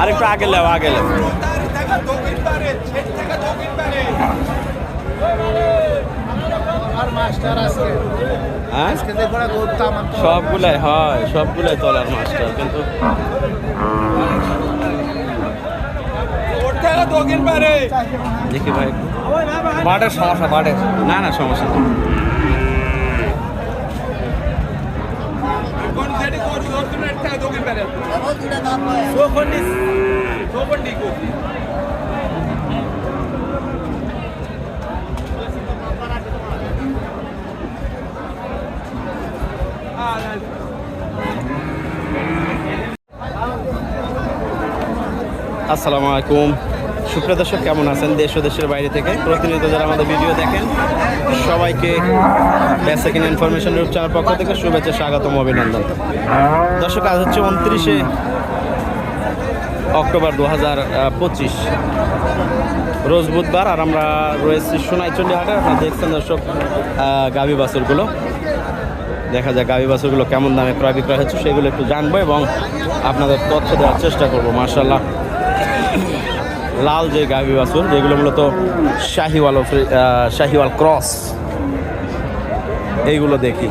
আর একটু আগে লেও আগে লেও। হ্যাঁ? সবগুলাই হয় সবগুলাই তলার মাস্টার কিন্তু দেখি ভাই। বাটের সমস্যা বাটের না না সমস্যা। নেই আসসালামু আলাইকুম। সুপ্রিয় দর্শক কেমন আছেন দেশ ও দেশের বাইরে থেকে? প্রতিনিয়ত যারা আমাদের ভিডিও দেখেন সবাইকে বেসিক ইনফরমেশন গ্রুপ চ্যানেল পক্ষ থেকে শুভেচ্ছা, স্বাগতম, অভিনন্দন। দর্শক, আজ হচ্ছে উনত্রিশে অক্টোবর দু হাজার পঁচিশ। রোজ বুধবার, আর আমরা রয়েছি সোনাইচন্ডী হাটে আপনারা দেখছেন দর্শক গাভী বাছুরগুলো। দেখা যায় গাভী বাছুরগুলো কেমন দামে ক্রয় বিক্রয় হচ্ছে, সেগুলো একটু জানব এবং আপনাদের তথ্য দেওয়ার চেষ্টা করব মার্শাল্লাহ লাল যে গাভী বাছুর, যেগুলো মূলত শাহিওয়াল শাহিওয়াল ক্রস। এইগুলো দেখি।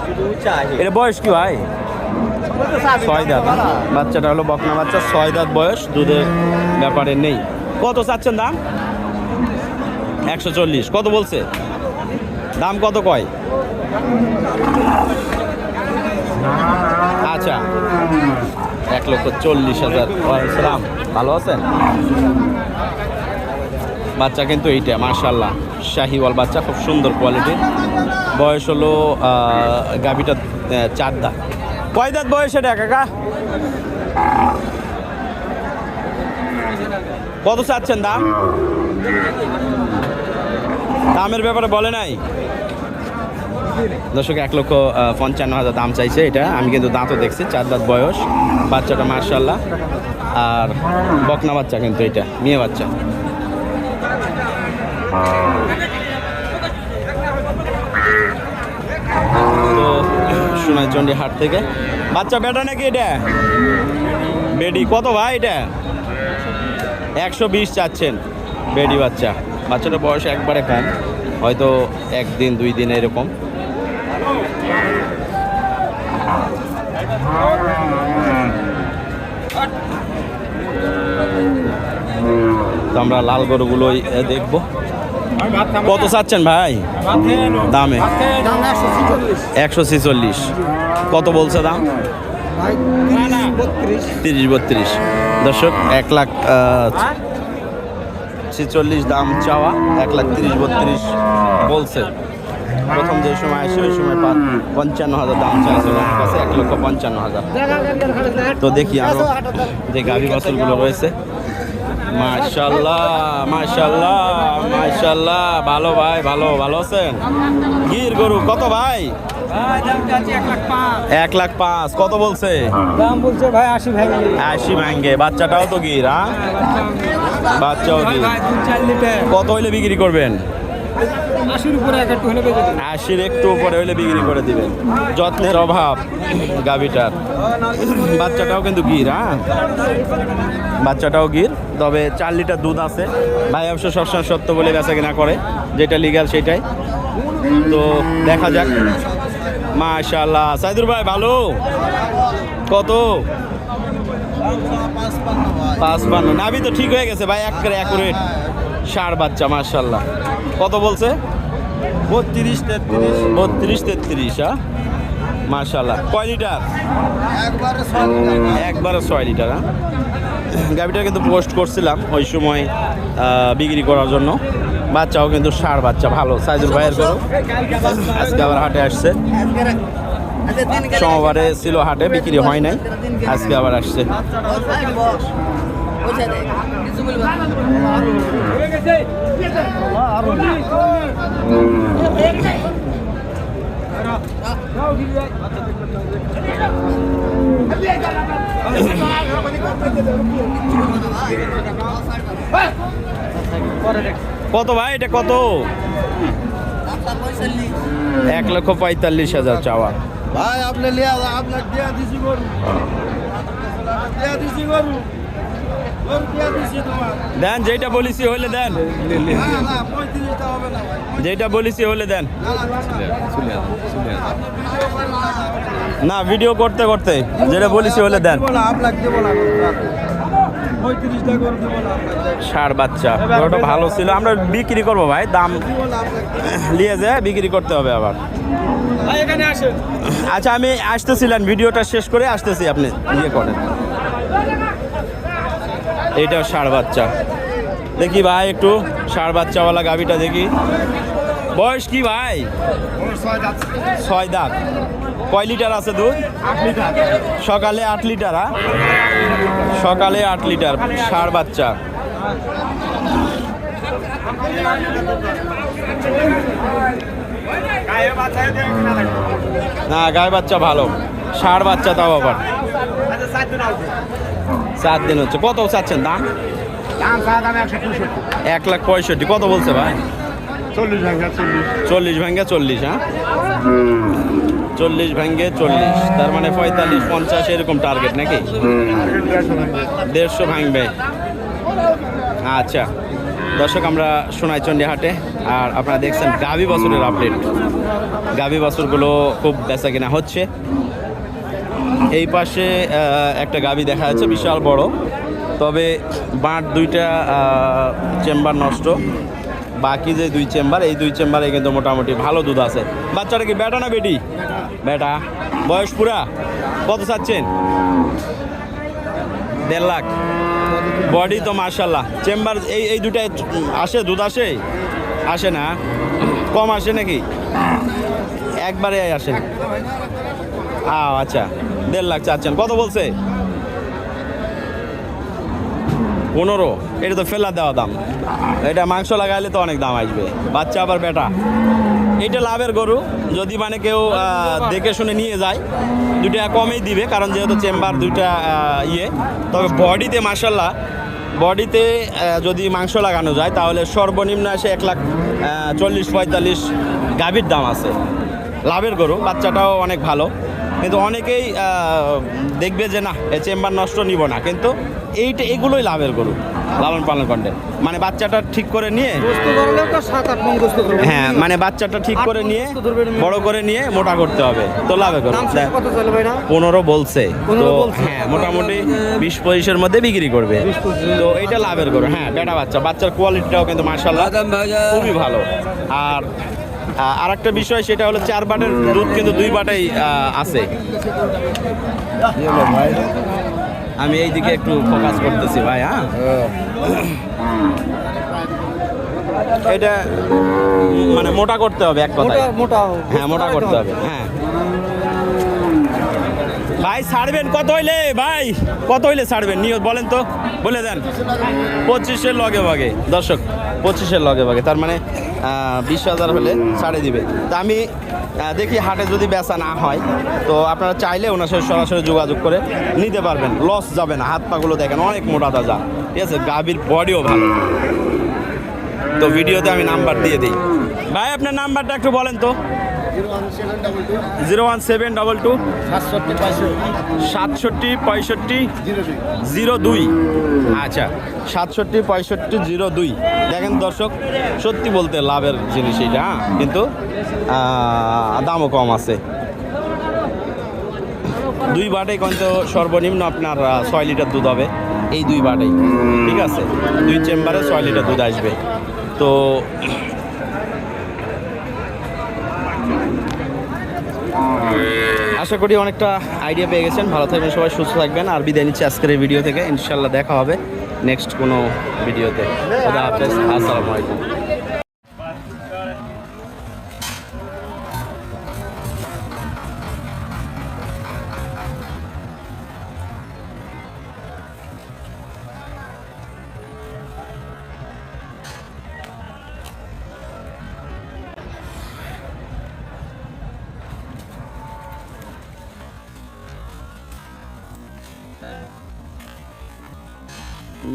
এটা বয়স কি ভাই? ছয় দাঁত। বাচ্চাটা হলো বকনা বাচ্চা, ছয় দাঁত বয়স, দুধের ব্যাপারে নেই। কত চাচ্ছেন দাম? একশো চল্লিশ। কত বলছে? দাম কত কয়? আচ্ছা। এক লক্ষ চল্লিশ হাজার। ওয়ালাইকুম ভালো আছেন? বাচ্চা কিন্তু এইটা মার্শাল্লাহ শাহিওয়াল বাচ্চা, খুব সুন্দর কোয়ালিটির বয়স হলো গাভীটা চার দাঁত। কয় দাঁত বয়স এটা, কাকা? কত চাচ্ছেন দাম? দামের ব্যাপারে বলে নাই। দর্শক, এক লক্ষ পঞ্চান্ন হাজার দাম চাইছে এটা। আমি কিন্তু দাঁতও দেখছি, চার দাঁত বয়স। বাচ্চাটা মার্শাল্লাহ আর বকনা বাচ্চা কিন্তু এটা, মেয়ে বাচ্চা। সোনাইচন্ডী হাট থেকে। বাচ্চা বেটা নাকি এটা? বেডি। কত ভাই এটা? একশো বিশ চাচ্ছেন বেডি বাচ্চা। বাচ্চাটার বয়স একবারে কম, হয়তো একদিন, দুই দিন এরকম। তো আমরা লাল গরুগুলোই দেখব। কত চাচ্ছেন ভাই? দামে। একশো ছেচল্লিশ। কত বলছে দাম? তিরিশ বত্রিশ। দর্শক, এক লাখ ছেচল্লিশ দাম চাওয়া, এক লাখ তিরিশ বত্রিশ বলছে। প্রথম যে সময় আসে, ওই সময় পঞ্চান্ন হাজার দাম চাইছিল কাছে এক লক্ষ পঞ্চান্ন হাজার। তো দেখি আরও যে গাভী বাছুরগুলো রয়েছে। মাশাল্লাহ মাশাল্লাহ মাশাল্লাহ ভালো ভাই ভালো ভালো আছেন? গির গরু কত ভাই? এক লাখ পাঁচ কত বলছে? দাম বলছে ভাই আশি আশি ভাঙ্গে বাচ্চাটাও তো গির হ্যাঁ বাচ্চাও গির। কত হইলে বিক্রি করবেন? আশির একটু উপরে হইলে বিক্রি করে দিবেন। যত্নের অভাব গাভিটার। বাচ্চাটাও কিন্তু গির হ্যাঁ বাচ্চাটাও গির। তবে চার লিটার দুধ আছে। ভাই অবশ্য সবসময় সত্য বলে বেচা কিনা করে যেটা লিগাল সেটাই। তো দেখা যাক। মাশাল্লাহ সাইদুর ভাই ভালো? কত? পাঁচ পান্ন নাবি তো ঠিক হয়ে গেছে ভাই এক করে অ্যাকুরেট ষাট বাচ্চা মাশাল্লাহ কত বলছে? বত্রিশ তেত্রিশ। বত্রিশ তেত্রিশ হ্যাঁ মাশাল্লাহ কয় লিটার? একবারে একবারে ছয় লিটার হ্যাঁ গাভিটা কিন্তু পোস্ট করছিলাম ওই সময় বিক্রি করার জন্য। বাচ্চাও কিন্তু ষাড় বাচ্চা, ভালো সাইজুর ভাইয়ের করো আজকে আবার হাটে আসছে। সোমবারে ছিল হাটে, বিক্রি হয় নাই। আজকে আবার আসছে। কত ভাই, এটা কত? এক লক্ষ পঁয়তাল্লিশ হাজার চাওয়া। ভাই, আপনি আপনার দিয়া দিছি গরু। দিয়া দিছি গরু। দেন যেটা বলিছি হলে দেন। যেটা বলিছি হলে দেন। না, ভিডিও করতে করতে যেটা বলিছি হলে দেন। ষাড় বাচ্চা ওটা ভালো ছিল। আমরা বিক্রি করব ভাই দাম নিয়ে যায় বিক্রি করতে হবে আবার। আচ্ছা আমি আসতেছিলাম ভিডিওটা শেষ করে আসতেছি আপনি ইয়ে করেন। এইটা ষাড় বাচ্চা। দেখি ভাই একটু ষাড় বাচ্চাওয়ালা গাভিটা দেখি। বয়স কি ভাই? ছয় দাঁত। কয় লিটার আছে দুধ? সকালে আট লিটার? সকালে আট লিটার ষাড় বাচ্চা। না, গায়ে বাচ্চা ভালো। ষাড় বাচ্চা তাও আবার। চার দিন হচ্ছে। কত চাচ্ছেন দাম? এক লাখ পঁয়ষট্টি। কত বলছে ভাই? চল্লিশ ভাঙা চল্লিশ। চল্লিশ ভেঙ্গে চল্লিশ হ্যাঁ? চল্লিশ ভেঙ্গে চল্লিশ। তার মানে পঁয়তাল্লিশ পঞ্চাশ এরকম টার্গেট নাকি? দেড়শো ভাঙবে। আচ্ছা। দর্শক আমরা সোনাইচন্ডী হাটে আর আপনারা দেখছেন গাভী বছরের আপডেট গাভী বছরগুলো খুব বেচা কিনা হচ্ছে। এই পাশে একটা গাভী দেখা যাচ্ছে, বিশাল বড়। তবে বাঁট দুইটা চেম্বার নষ্ট। বাকি যে দুই চেম্বার, এই দুই চেম্বারে কিন্তু মোটামুটি ভালো দুধ আছে। বাচ্চাটা কি বেটা না বেটি? বেটা বয়স পুরা? কত চাচ্ছেন? দেড় লাখ। বডি তো মার্শাল্লাহ চেম্বার এই এই দুটায় আসে, দুধ আসে? আসে না। কম আসে নাকি? একবারে আসে আচ্ছা। দেড় লাখ চাচ্ছেন। কত বলছে? পনেরো। এটা তো ফেলা দেওয়া দাম। এটা মাংস লাগাইলে তো অনেক দাম আসবে। বাচ্চা আবার বেটা। এটা লাভের গরু। যদি মানে কেউ দেখে শুনে নিয়ে যায়, দুইটা কমেই দিবে, কারণ যেহেতু চেম্বার দুইটা ইয়ে। তবে বডিতে মাসাল্লাহ বডিতে যদি মাংস লাগানো যায়, তাহলে সর্বনিম্ন আসে এক লাখ চল্লিশ পঁয়তাল্লিশ গাভীর দাম আছে। লাভের গরু, বাচ্চাটাও অনেক ভালো। কিন্তু অনেকেই দেখবে যে না এ চেম্বার নষ্ট নিব না। কিন্তু এইটা এগুলোই লাভের গরু লালন পালন করলে মানে বাচ্চাটা ঠিক করে নিয়ে হ্যাঁ মানে বাচ্চাটা ঠিক করে নিয়ে বড় করে নিয়ে মোটা করতে হবে। তো লাভে করো পনেরো বলছে। তো হ্যাঁ মোটামুটি বিশ পঁচিশের মধ্যে বিক্রি করবে। তো এইটা লাভের করো হ্যাঁ বেটা বাচ্চা। বাচ্চার কোয়ালিটিটাও কিন্তু মার্শাল্লাহ খুবই ভালো। আর আর একটা বিষয় সেটা হলো চার বাটের দুধ কিন্তু দুই বাটাই আছে। আমি এই দিকে একটু ফোকাস করতেছি ভাই হ্যাঁ? এটা মানে মোটা করতে হবে এক কথায়। মোটা হ্যাঁ মোটা করতে হবে হ্যাঁ। ভাই ছাড়বেন কত হইলে? ভাই কত হইলে ছাড়বেন? নিয়ত বলেন তো বলে দেন। পঁচিশের লগে ভাগে। দর্শক পঁচিশের লগে ভাগে। তার মানে বিশ হাজার হলে ছাড়ে দিবে। তা আমি দেখি হাটে যদি বেচা না হয়, তো আপনারা চাইলে ওনার সাথে সরাসরি যোগাযোগ করে নিতে পারবেন। লস যাবে না, হাত পাগুলো দেখেন, অনেক মোটা তাজা। ঠিক আছে, গাভীর বডিও ভালো। তো ভিডিওতে আমি নাম্বার দিয়ে দিই। ভাই, আপনার নাম্বারটা একটু বলেন তো। Zero one seven double two সাতষট্টি পঁয়ষট্টি জিরো দুই। আচ্ছা সাতষট্টি পঁয়ষট্টি, জিরো দুই। দেখেন দর্শক, সত্যি বলতে লাভের জিনিস এটা হ্যাঁ? কিন্তু দামও কম আছে। দুই বাটেই কিন্তু সর্বনিম্ন আপনার ছয় লিটার দুধ হবে। এই দুই বাটেই, ঠিক আছে? দুই চেম্বারে ছয় লিটার দুধ আসবে। তো আশা করি অনেকটা আইডিয়া পেয়ে গেছেন। ভালো থাকবেন সবাই, সুস্থ থাকবেন। আর বিদায় নিচ্ছি আজকের এই ভিডিও থেকে। ইনশাল্লাহ দেখা হবে নেক্সট কোনো ভিডিওতে আসসালামু আলাইকুম।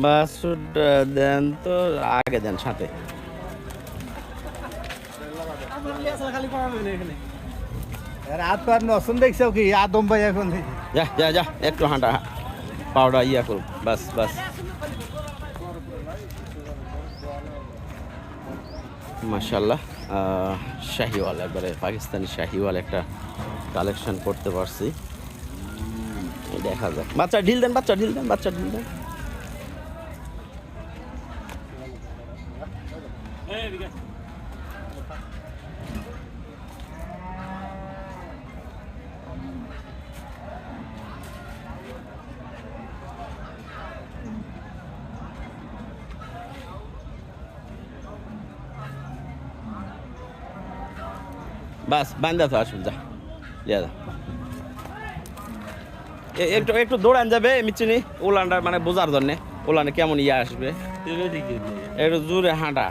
বাসুর uh, দেন তো আগে দেন সাথে। রাত পার কি? এখন যা যা যা একটু হাঁটা মাশাল্লাহ শাহিওয়াল একবারে পাকিস্তানি শাহিওয়াল একটা কালেকশন করতে পারছি। দেখা যাক। বাচ্চা ঢিল দেন বাচ্চা ঢিল দেন বাচ্চা ঢিল দেন। বাস বান্দা তো আসুন যা। যা। একটু একটু দৌড়ান যাবে মিচিনি উলানটা মানে বোঝার জন্যে। উলানে কেমন ইয়ে আসবে? একটু জোরে হাঁটা।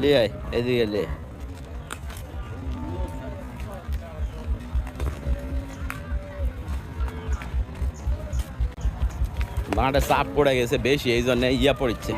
লে আয় এদিকে লে। বাঁটা চাপ পড়ে গেছে বেশি এই জন্য ইয়া পড়ছে।